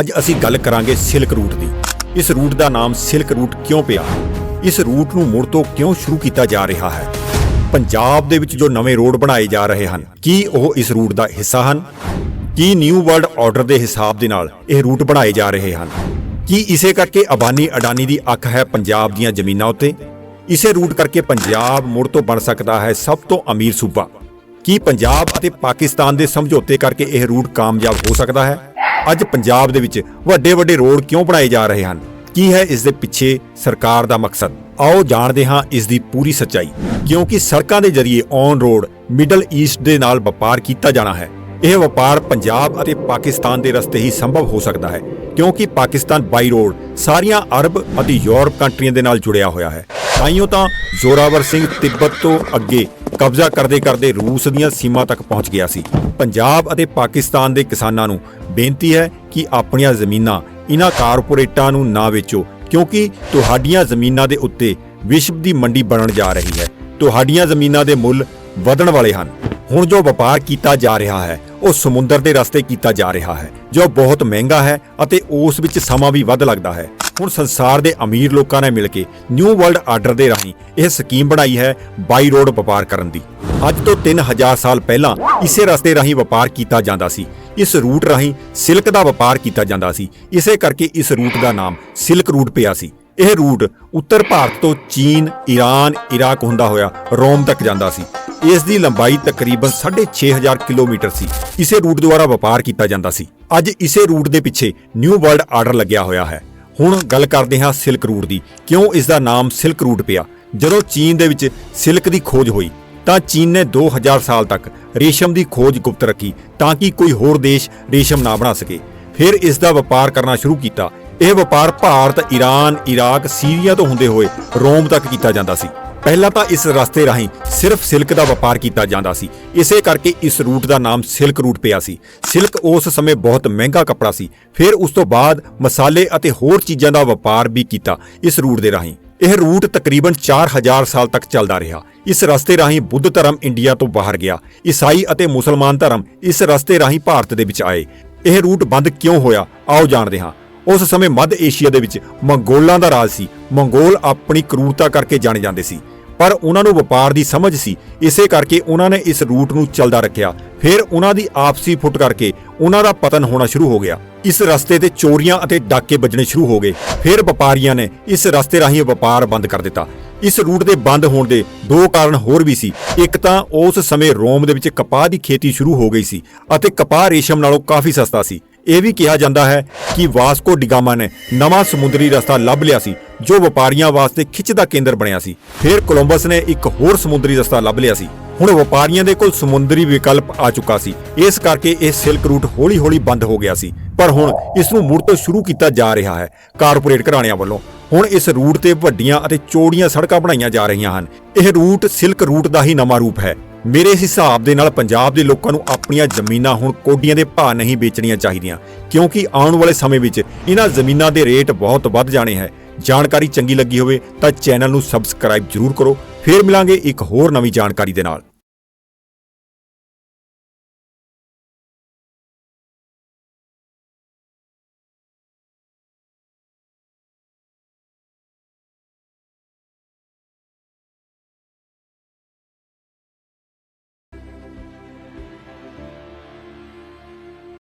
ਅੱਜ ਅਸੀਂ ਗੱਲ ਕਰਾਂਗੇ ਸਿਲਕ ਰੂਟ ਦੀ। ਇਸ ਰੂਟ ਦਾ ਨਾਮ ਸਿਲਕ ਰੂਟ ਕਿਉਂ ਪਿਆ? ਇਸ ਰੂਟ ਨੂੰ ਮੁੜ ਤੋਂ ਕਿਉਂ ਸ਼ੁਰੂ ਕੀਤਾ ਜਾ ਰਿਹਾ ਹੈ? ਪੰਜਾਬ ਦੇ ਵਿੱਚ ਜੋ ਨਵੇਂ ਰੋਡ ਬਣਾਏ ਜਾ ਰਹੇ ਹਨ, ਕੀ ਉਹ ਇਸ ਰੂਟ ਦਾ ਹਿੱਸਾ ਹਨ? ਕੀ ਨਿਊ ਵਰਲਡ ਆਰਡਰ ਦੇ ਹਿਸਾਬ ਦੇ ਨਾਲ ਇਹ ਰੂਟ ਬਣਾਏ ਜਾ ਰਹੇ ਹਨ? ਕੀ ਇਸੇ ਕਰਕੇ ਅਬਾਨੀ ਅਡਾਨੀ ਦੀ ਅੱਖ ਹੈ ਪੰਜਾਬ ਦੀਆਂ ਜ਼ਮੀਨਾਂ ਉੱਤੇ? ਇਸੇ ਰੂਟ ਕਰਕੇ ਪੰਜਾਬ ਮੁੜ ਤੋਂ ਬਣ ਸਕਦਾ ਹੈ ਸਭ ਤੋਂ ਅਮੀਰ ਸੂਬਾ। ਕੀ ਪੰਜਾਬ ਅਤੇ ਪਾਕਿਸਤਾਨ ਦੇ ਸਮਝੌਤੇ ਕਰਕੇ ਇਹ ਰੂਟ ਕਾਮਯਾਬ ਹੋ ਸਕਦਾ ਹੈ? ਅੱਜ ਪੰਜਾਬ ਦੇ ਵਿੱਚ ਵੱਡੇ ਵੱਡੇ ਰੋਡ ਕਿਉਂ ਬਣਾਏ ਜਾ ਰਹੇ ਹਨ? ਕੀ ਹੈ ਇਸ ਦੇ ਪਿੱਛੇ ਸਰਕਾਰ ਦਾ ਮਕਸਦ? ਆਓ ਜਾਣਦੇ ਹਾਂ ਇਸ ਦੀ ਪੂਰੀ ਸੱਚਾਈ। ਕਿਉਂਕਿ ਸੜਕਾਂ ਦੇ ਜ਼ਰੀਏ ਔਨ ਰੋਡ ਮਿਡਲ ਈਸਟ ਦੇ ਨਾਲ ਵਪਾਰ ਕੀਤਾ ਜਾਣਾ ਹੈ। ਇਹ ਵਪਾਰ ਪੰਜਾਬ ਅਤੇ ਪਾਕਿਸਤਾਨ ਦੇ ਰਸਤੇ ਹੀ ਸੰਭਵ ਹੋ ਸਕਦਾ ਹੈ, ਕਿਉਂਕਿ ਪਾਕਿਸਤਾਨ ਬਾਈ ਰੋਡ ਸਾਰੀਆਂ ਅਰਬ ਅਤੇ ਯੂਰਪ ਕੰਟਰੀਆਂ ਦੇ ਨਾਲ ਜੁੜਿਆ ਹੋਇਆ ਹੈ। ਤਾਈਓ ਤਾਂ ਜ਼ੋਰਾਵਰ ਸਿੰਘ ਤਿੱਬਤ ਤੋਂ ਅੱਗੇ ਕਬਜ਼ਾ ਕਰਦੇ ਕਰਦੇ ਰੂਸ ਦੀਆਂ ਸੀਮਾ ਤੱਕ ਪਹੁੰਚ ਗਿਆ ਸੀ। ਪੰਜਾਬ ਅਤੇ ਪਾਕਿਸਤਾਨ ਦੇ ਕਿਸਾਨਾਂ ਨੂੰ ਬੇਨਤੀ ਹੈ ਕਿ ਆਪਣੀਆਂ ਜ਼ਮੀਨਾਂ ਇਹਨਾਂ ਕਾਰਪੋਰੇਟਾਂ ਨੂੰ ਨਾ ਵੇਚੋ, ਕਿਉਂਕਿ ਤੁਹਾਡੀਆਂ ਜ਼ਮੀਨਾਂ ਦੇ ਉੱਤੇ ਵਿਸ਼ਵ ਦੀ ਮੰਡੀ ਬਣਨ ਜਾ ਰਹੀ ਹੈ। ਤੁਹਾਡੀਆਂ ਜ਼ਮੀਨਾਂ ਦੇ ਮੁੱਲ ਵਧਣ ਵਾਲੇ ਹਨ। ਹੁਣ ਜੋ ਵਪਾਰ ਕੀਤਾ ਜਾ ਰਿਹਾ ਹੈ, ਉਹ ਸਮੁੰਦਰ ਦੇ ਰਸਤੇ ਕੀਤਾ ਜਾ ਰਿਹਾ ਹੈ, ਜੋ ਬਹੁਤ ਮਹਿੰਗਾ ਹੈ ਅਤੇ ਉਸ ਵਿੱਚ ਸਮਾਂ ਵੀ ਵੱਧ ਲੱਗਦਾ ਹੈ। ਹੁਣ ਸੰਸਾਰ ਦੇ ਅਮੀਰ ਲੋਕਾਂ ਨੇ ਮਿਲ ਕੇ ਨਿਊ ਵਰਲਡ ਆਰਡਰ ਦੇ ਰਾਹੀਂ ਇਹ ਸਕੀਮ ਬਣਾਈ ਹੈ ਬਾਈ ਰੋਡ ਵਪਾਰ ਕਰਨ ਦੀ। ਅੱਜ ਤੋਂ 3000 ਸਾਲ ਪਹਿਲਾਂ ਇਸੇ ਰਸਤੇ ਰਾਹੀਂ ਵਪਾਰ ਕੀਤਾ ਜਾਂਦਾ ਸੀ। ਇਸ ਰੂਟ ਰਾਹੀਂ ਸਿਲਕ ਦਾ ਵਪਾਰ ਕੀਤਾ ਜਾਂਦਾ ਸੀ। ਇਸੇ ਕਰਕੇ ਇਸ ਰੂਟ ਦਾ ਨਾਮ ਸਿਲਕ ਰੂਟ ਪਿਆ ਸੀ। ਇਹ ਰੂਟ ਉੱਤਰ ਭਾਰਤ ਤੋਂ ਚੀਨ, ਈਰਾਨ, ਇਰਾਕ ਹੁੰਦਾ ਹੋਇਆ ਰੋਮ ਤੱਕ ਜਾਂਦਾ ਸੀ। ਇਸ ਦੀ ਲੰਬਾਈ ਤਕਰੀਬਨ 6500 ਕਿਲੋਮੀਟਰ ਸੀ। ਇਸੇ ਰੂਟ ਦੁਆਰਾ ਵਪਾਰ ਕੀਤਾ ਜਾਂਦਾ ਸੀ। ਅੱਜ ਇਸੇ ਰੂਟ ਦੇ ਪਿੱਛੇ ਨਿਊ ਵਰਲਡ ਆਰਡਰ ਲੱਗਿਆ ਹੋਇਆ ਹੈ। ਹੁਣ ਗੱਲ ਕਰਦੇ ਹਾਂ ਸਿਲਕ ਰੂਟ ਦੀ। ਕਿਉਂ ਇਸ ਦਾ ਨਾਮ ਸਿਲਕ ਰੂਟ ਪਿਆ? ਜਦੋਂ ਚੀਨ ਦੇ ਵਿੱਚ ਸਿਲਕ ਦੀ ਖੋਜ ਹੋਈ ਤਾਂ ਚੀਨ ਨੇ 2000 ਸਾਲ ਤੱਕ ਰੇਸ਼ਮ ਦੀ ਖੋਜ ਗੁਪਤ ਰੱਖੀ ਤਾਂ ਕਿ ਕੋਈ ਹੋਰ ਦੇਸ਼ ਰੇਸ਼ਮ ਨਾ ਬਣਾ ਸਕੇ। ਫਿਰ ਇਸ ਦਾ ਵਪਾਰ ਕਰਨਾ ਸ਼ੁਰੂ ਕੀਤਾ। ਇਹ ਵਪਾਰ ਭਾਰਤ, ਈਰਾਨ, ਇਰਾਕ, ਸੀਰੀਆ ਤੋਂ ਹੁੰਦੇ ਹੋਏ ਰੋਮ ਤੱਕ ਕੀਤਾ ਜਾਂਦਾ ਸੀ। ਪਹਿਲਾਂ ਤਾਂ ਇਸ ਰਸਤੇ ਰਾਹੀਂ ਸਿਰਫ ਸਿਲਕ ਦਾ ਵਪਾਰ ਕੀਤਾ ਜਾਂਦਾ ਸੀ। ਇਸੇ ਕਰਕੇ ਇਸ ਰੂਟ ਦਾ ਨਾਮ ਸਿਲਕ ਰੂਟ ਪਿਆ ਸੀ। ਸਿਲਕ ਉਸ ਸਮੇਂ ਬਹੁਤ ਮਹਿੰਗਾ ਕੱਪੜਾ ਸੀ। ਫਿਰ ਉਸ ਤੋਂ ਬਾਅਦ ਮਸਾਲੇ ਅਤੇ ਹੋਰ ਚੀਜ਼ਾਂ ਦਾ ਵਪਾਰ ਵੀ ਕੀਤਾ ਇਸ ਰੂਟ ਦੇ ਰਾਹੀਂ। ਇਹ ਰੂਟ ਤਕਰੀਬਨ 4000 ਸਾਲ ਤੱਕ ਚੱਲਦਾ ਰਿਹਾ। ਇਸ ਰਸਤੇ ਰਾਹੀਂ ਬੁੱਧ ਧਰਮ ਇੰਡੀਆ ਤੋਂ ਬਾਹਰ ਗਿਆ। ਈਸਾਈ ਅਤੇ ਮੁਸਲਮਾਨ ਧਰਮ ਇਸ ਰਸਤੇ ਰਾਹੀਂ ਭਾਰਤ ਦੇ ਵਿੱਚ ਆਏ। ਇਹ ਰੂਟ ਬੰਦ ਕਿਉਂ ਹੋਇਆ? ਆਓ ਜਾਣਦੇ ਹਾਂ। ਉਸ ਸਮੇਂ ਮੱਧ ਏਸ਼ੀਆ ਦੇ ਵਿੱਚ ਮੰਗੋਲਾਂ ਦਾ ਰਾਜ ਸੀ। ਮੰਗੋਲ ਆਪਣੀ ਕਰੂਰਤਾ ਕਰਕੇ ਜਾਣੇ ਜਾਂਦੇ ਸੀ। ਪਰ ਉਹਨਾਂ ਨੂੰ ਵਪਾਰ ਦੀ ਸਮਝ ਸੀ। ਇਸੇ ਕਰਕੇ ਉਹਨਾਂ ਨੇ ਇਸ ਰੂਟ ਨੂੰ ਚੱਲਦਾ ਰੱਖਿਆ। ਫਿਰ ਉਹਨਾਂ ਦੀ ਆਪਸੀ ਫੁੱਟ ਕਰਕੇ ਉਹਨਾਂ ਦਾ ਪਤਨ ਹੋਣਾ ਸ਼ੁਰੂ ਹੋ ਗਿਆ। ਇਸ ਰਸਤੇ ਤੇ ਚੋਰੀਆਂ ਅਤੇ ਡਾਕੇ ਵੱਜਣੇ ਸ਼ੁਰੂ ਹੋ ਗਏ। ਫਿਰ ਵਪਾਰੀਆਂ ਨੇ ਇਸ ਰਸਤੇ ਰਾਹੀਂ ਵਪਾਰ ਬੰਦ ਕਰ ਦਿੱਤਾ। ਇਸ ਰੂਟ ਦੇ ਬੰਦ ਹੋਣ ਦੇ ਦੋ ਕਾਰਨ ਹੋਰ ਵੀ ਸੀ। ਇੱਕ ਤਾਂ ਉਸ ਸਮੇਂ ਰੋਮ ਦੇ ਵਿੱਚ ਕਪਾਹ ਦੀ ਖੇਤੀ ਸ਼ੁਰੂ ਹੋ ਗਈ ਸੀ ਅਤੇ ਕਪਾਹ ਰੇਸ਼ਮ ਨਾਲੋਂ ਕਾਫੀ ਸਸਤਾ ਸੀ। ਇਹ ਵੀ ਕਿਹਾ ਜਾਂਦਾ ਹੈ ਕਿ ਵਾਸਕੋ ਡਿਗਾਮਾ ਨੇ ਨਵਾਂ ਸਮੁੰਦਰੀ ਰਸਤਾ ਲੱਭ ਲਿਆ ਸੀ, ਜੋ ਵਪਾਰੀਆਂ ਵਾਸਤੇ ਖਿੱਚ ਦਾ ਕੇਂਦਰ ਬਣਿਆ ਸੀ। ਫਿਰ ਕੋਲੰਬਸ ਨੇ ਇੱਕ ਹੋਰ ਸਮੁੰਦਰੀ ਰਸਤਾ ਲੱਭ ਲਿਆ ਸੀ। ਹੁਣ ਵਪਾਰੀਆਂ ਦੇ ਕੋਲ ਸਮੁੰਦਰੀ ਵਿਕਲਪ ਆ ਚੁੱਕਾ ਸੀ। ਇਸ ਕਰਕੇ ਇਹ ਸਿਲਕ ਰੂਟ ਹੌਲੀ-ਹੌਲੀ ਬੰਦ ਹੋ ਗਿਆ ਸੀ। ਪਰ ਹੁਣ ਇਸ ਨੂੰ ਮੁੜ ਤੋਂ ਸ਼ੁਰੂ ਕੀਤਾ ਜਾ ਰਿਹਾ ਹੈ, ਕਾਰਪੋਰੇਟ ਘਰਾਣਿਆਂ ਵੱਲੋਂ। ਹੁਣ ਇਸ ਰੂਟ ਤੇ ਵੱਡੀਆਂ ਅਤੇ ਚੌੜੀਆਂ ਸੜਕਾਂ ਬਣਾਈਆਂ ਜਾ ਰਹੀਆਂ ਹਨ। ਇਹ ਰੂਟ ਸਿਲਕ ਰੂਟ ਦਾ ਹੀ ਨਵਾਂ ਰੂਪ ਹੈ। ਮੇਰੇ ਹਿਸਾਬ ਦੇ ਨਾਲ ਪੰਜਾਬ ਦੇ ਲੋਕਾਂ ਨੂੰ ਆਪਣੀਆਂ ਜ਼ਮੀਨਾਂ ਹੁਣ ਕੋਡੀਆਂ ਦੇ ਭਾਅ ਨਹੀਂ ਵੇਚਣੀਆਂ ਚਾਹੀਦੀਆਂ। ਕਿਉਂਕਿ ਆਉਣ ਵਾਲੇ ਸਮੇਂ ਵਿੱਚ ਇਹਨਾਂ ਜ਼ਮੀਨਾਂ ਦੇ ਰੇਟ ਬਹੁਤ ਵੱਧ ਜਾਣੇ ਹੈ। ਜਾਣਕਾਰੀ ਚੰਗੀ ਲੱਗੀ ਹੋਵੇ ਤਾਂ ਚੈਨਲ ਨੂੰ ਸਬਸਕ੍ਰਾਈਬ ਜ਼ਰੂਰ ਕਰੋ। ਫੇਰ ਮਿਲਾਂਗੇ ਇੱਕ ਹੋਰ ਨਵੀਂ ਜਾਣਕਾਰੀ ਦੇ ਨਾਲ।